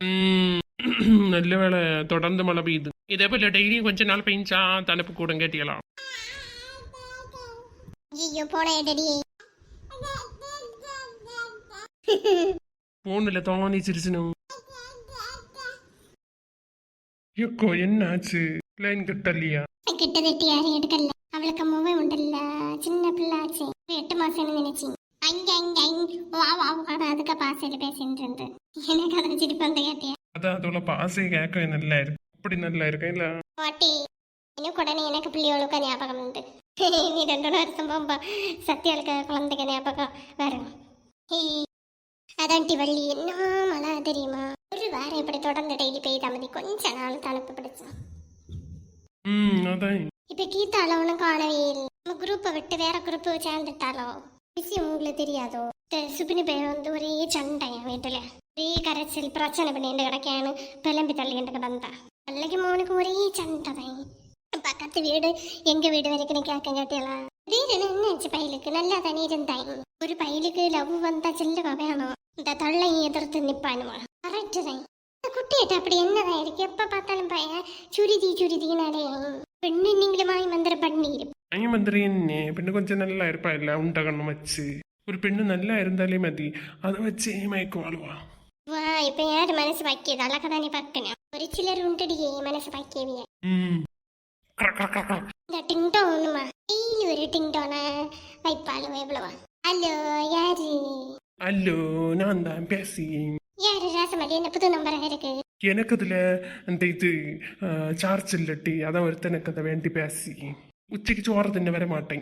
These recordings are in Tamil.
நல்ல வேளை தொடர்ந்து மழை பெய்யுது. இதே போல டெய்லியும் கொஞ்ச நாள் பெஞ்சா தனுப்பு கூட கேட்டியலாம் போன்ல தோணி சிரிச்சனும் எக்கோ என்னாச்சு? லைன் கிட்டலையா? கிட்ட தட்டி யாரும் எடுக்கல. அவளுக்கு மூவே உண்டல்ல. சின்ன பிள்ளாச்சு. எட்டு மாசம்னு நினைச்சேன் அதான்டி வள்ளி என்ன மழை தெரியுமா? ஒரு வாரம் இப்படி தொடர்ந்து டெய்லி பெய்த மதி கொஞ்ச நாள் பிடிச்சோம் இப்ப கீதால காணவே இல்லை. நம்ம குரூப்பை விட்டு வேற குரூப் சேர்ந்துட்டாலோ விஷயம் உங்களுக்கு தெரியாதோ இந்த சுபினி பேர் வந்து ஒரே சண்டை என் வீட்டுல ஒரே கரைச்சல் பிரச்சனை பண்ணிட்டு கிடக்கான்னு பிளம்பி தள்ளிட்டு கிடந்தா பிள்ளைக்கு மோனுக்கு ஒரே சண்டை தான் பக்கத்து வீடு எங்க வீடு வரைக்கும் கேட்க கேட்டியலாம் திடீர்னு என்னாச்சு பையலுக்கு நல்லா தானே இருந்தாங்க ஒரு பையலுக்கு லவ் வந்தா செல்லுவா வேணும் இந்த தள்ளையும் எதிர்த்து நிப்பானுவா கரெக்டு தான் இந்த குட்டியிட்ட அப்படி என்னதான் இருக்கு எப்ப பார்த்தாலும் பையன் சுருதி சுருதினாலே പെണ്ണ് നീങ്ങളുമായി മന്ത്രപ്പണിയിരിക്കും അയ്യ മന്ത്രി എന്നെ പെണ്ണ് കൊഞ്ചം നല്ല ഇരുപ്പായില്ല ഉണ്ട കണ്ണും വെച്ച് ഒരു പെണ്ണ് നല്ല ഇരുന്നാലേ മതി അത് വെച്ച് മയക്കുവാളുവാ വാ ഇപ്പൊ ഞാൻ മനസ്സ് പക്കിയത് അതൊക്കെ തന്നെ പക്കണ ഒരു ചിലർ ഉണ്ടടിയേ മനസ്സ് പക്കിയവിയ ഉം. ക്ര, ക്ര, ക്ര, ക്ര. இந்த டிங்டோனுமா டெய்லி ஒரு டிங்டோன வைப்பாளு எவ்வளவா ஹலோ யாரு അല്ലോ ഞാൻ താൻ പേസി யாரு ராசமதி என்ன புது நம்பரா இருக்கு எனக்குதுல அந்த இது சார்ஜ் இல்லட்டி அதான் ஒருத்தனுக்கு அதை வேண்டி பேசி ഉച്ചയ്ക്ക് ചോറ് തന്നെ വരെ മാട്ടെ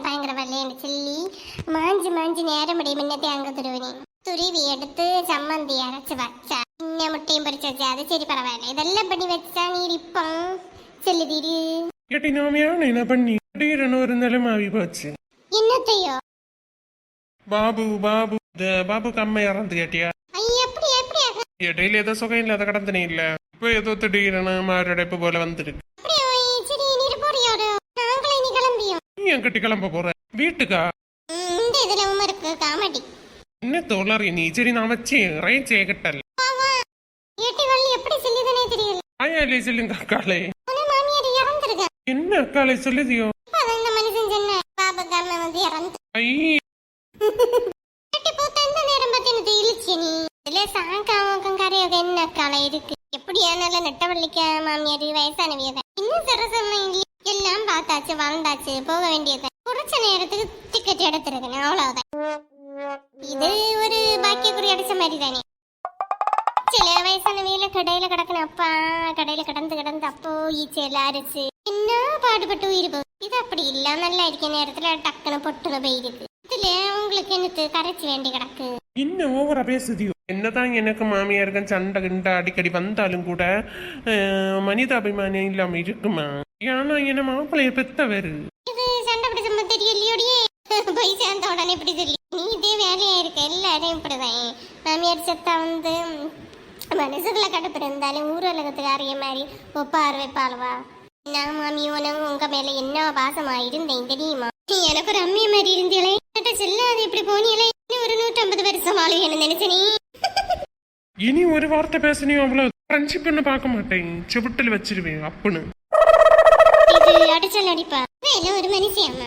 ഭയങ്കര മാഞ്ചി മാഞ്ചി നേരം ഇതെല്ലാം വെച്ചാ നീ ഇപ്പം ബാബു ബാബു ബാബു കമ്മ ഇറന്ത് കേട്ടിയാ. நீ சரி நான் வச்சு ரேஞ்ச் ஏகட்டல் ஏட்டி வள்ளி எப்படி சொல்லிதானே தெரியல. ஆயாலே சொல்லுங்க அக்காளே. உன மாமியார் இறந்துருக்க. என்ன அக்காளே சொல்லுதியோ? அதான் இந்த மனுஷன் சொன்ன பாபா அண்ணன் வந்து இறந்து ஐ இருக்கு எப்படியானாலும் நெட்டவள்ளிக்க மாமியார் வயசானவிய தான் இன்னும் சரசம்மா இல்ல எல்லாம் பார்த்தாச்சு வாழ்ந்தாச்சு போக வேண்டியது குறைச்ச நேரத்துக்கு டிக்கெட் எடுத்திருக்கேன் அவ்வளவுதான் இது ஒரு பாக்கியக்குறி அடிச்ச மாதிரி தானே சில வயசானவியில கடையில கிடக்கணும் அப்பா கடையில கிடந்து கிடந்து அப்போ ஈச்சையில அரைச்சு என்ன பாடுபட்டு உயிர் போகுது இது அப்படி இல்ல நல்லா இருக்க நேரத்துல டக்குன்னு பொட்டுன்னு போயிருக்கு இதுல உங்களுக்கு என்னத்து கரைச்சி வேண்டி இன்னும் ஓவரா பேசுதியோ என்னதான் எனக்கு மாமியாருக்கும் சண்டை கிண்டை அடிக்கடி வந்தாலும் கூட மனித அபிமானம் இல்லாம இருக்குமா? ஏன்னா என்ன மாப்பிள்ளைய பெத்தவர். போய் சேர்ந்த உடனே இப்படி சொல்லி நீ இதே வேலையா இருக்க? எல்லாரையும் இப்படிதான். மாமியார் செத்தா வந்து ம், மனசுக்குள்ள கடுப்பு இருந்தாலும் ஊர் உலகத்துக்கு அறிய மாதிரி ஒப்பார் வைப்பாளவா. நான் மாமி உனக்கு உங்க மேல என்ன பாசமா இருந்தேன் தெரியுமா? நீ எனக்கு ஒரு அம்மிய மாதிரி இருந்தீங்களே. என்கிட்ட செல்லாது இப்படி போனீங்களே. ஒரு நூற்றம்பது வருஷம் வாழுவேன்னு நினைச்ச நீ. இனி ஒரு வார்த்தை பேசணியும் அவ்வளவு ஃப்ரெண்ட்ஷிப்னு பார்க்க மாட்டேன். செவிட்டில் வச்சிருவேன் அப்புன்னு. இது அடிச்சல் அடிப்பா. வேலை ஒரு மனுஷியம்மா